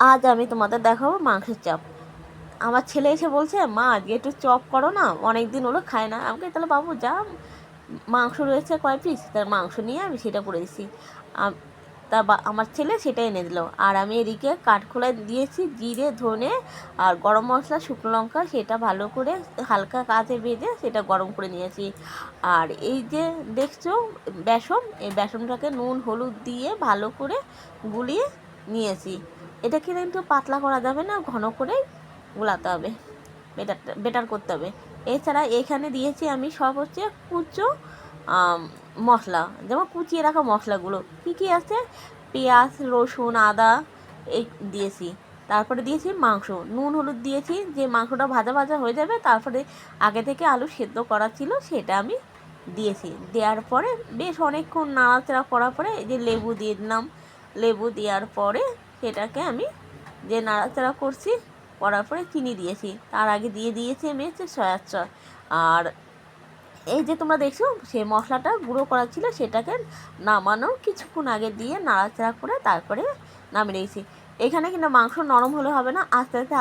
আজ আমি তোমাদের দেখাবো মাংসের চপ। আমার ছেলে এসে বলছে, মা, আজকে একটু চপ করো না অনেক দিন হলো খায় না। আমাকে তাহলে বাবু, যা, মাংস রয়েছে কয় পিস তার মাংস নিয়ে আমি সেটা করে দিছি। তা আমার ছেলে সেটা এনে দিল। আর আমি এদিকে কাঠখোলায় দিয়েছি জিরে, ধনে আর গরম মশলা, শুকনো লঙ্কা, সেটা ভালো করে হালকা কাঁচে ভেজে সেটা গরম করে নিয়েছি। আর এই যে দেখছ, বেসন, এই বেসনটাকে নুন, হলুদ দিয়ে ভালো করে গুলিয়ে নিয়েছি। এটাকে কিন্তু পাতলা করা যাবে না, ঘন করে গোলাতে হবে। বেটারটা বেটার করতে হবে। এছাড়া এখানে দিয়েছি আমি সব হচ্ছে কুচো মশলা। যেমন কুচিয়ে রাখা মশলাগুলো। কী কী আছে? পেঁয়াজ, রসুন, আদা, এই দিয়েছি। তারপরে দিয়েছি মাংস। নুন, হলুদ দিয়েছি। যে মাংসটা ভাজা ভাজা হয়ে যাবে, তারপরে আগে থেকে আলু সেদ্ধ করা ছিল, সেটা আমি দিয়েছি। দেওয়ার পরে বেশ অনেকক্ষণ নাড়াচাড়া করার পরে এই যে লেবু দিয়ে দিলাম। লেবু দেওয়ার পরে সেটাকে আমি যে নাড়াচাড়া করছি, করার পরে চিনি দিয়েছি। তার আগে দিয়ে দিয়েছি আমি হচ্ছে চস আর এই যে তোমরা দেখছ, সেই মশলাটা গুঁড়ো করা ছিল, সেটাকে নামানোর কিছুক্ষণ আগে দিয়ে নাড়াচাড়া করে তারপরে নামিয়ে রেখেছি এখানে কিন্তু মাংস নরম হলে হবে না, আস্তে আস্তে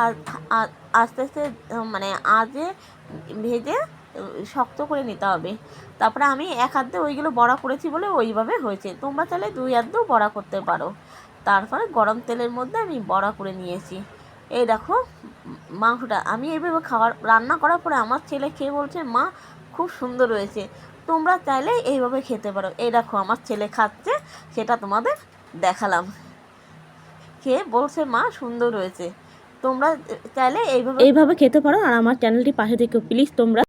আস্তে আস্তে মানে আজে ভেজে শক্ত করে নিতে হবে। তারপরে আমি এক হাত দিয়ে ওইগুলো বড়া করেছি বলে ওইভাবে হয়েছে। তোমরা চাইলে দুই হাত দিয়েও বড়া করতে পারো। তারপরে গরম তেলের মধ্যে আমি বড়া করে নিয়েছি। এই দেখো, মাংসটা। আমি এইভাবে খাবার রান্না করার পরে আমার ছেলে খেয়ে বলছে, মা, খুব সুন্দর হয়েছে। তোমরা চাইলে এইভাবে খেতে পারো। এই দেখো, আমার ছেলে খাচ্ছে, সেটা তোমাদের দেখালাম। খেয়ে বলছে, মা, সুন্দর হয়েছে। তোমরা চাইলে এইভাবে এইভাবে খেতে পারো আর আমার চ্যানেলটি পাশে থেকে প্লিজ তোমরা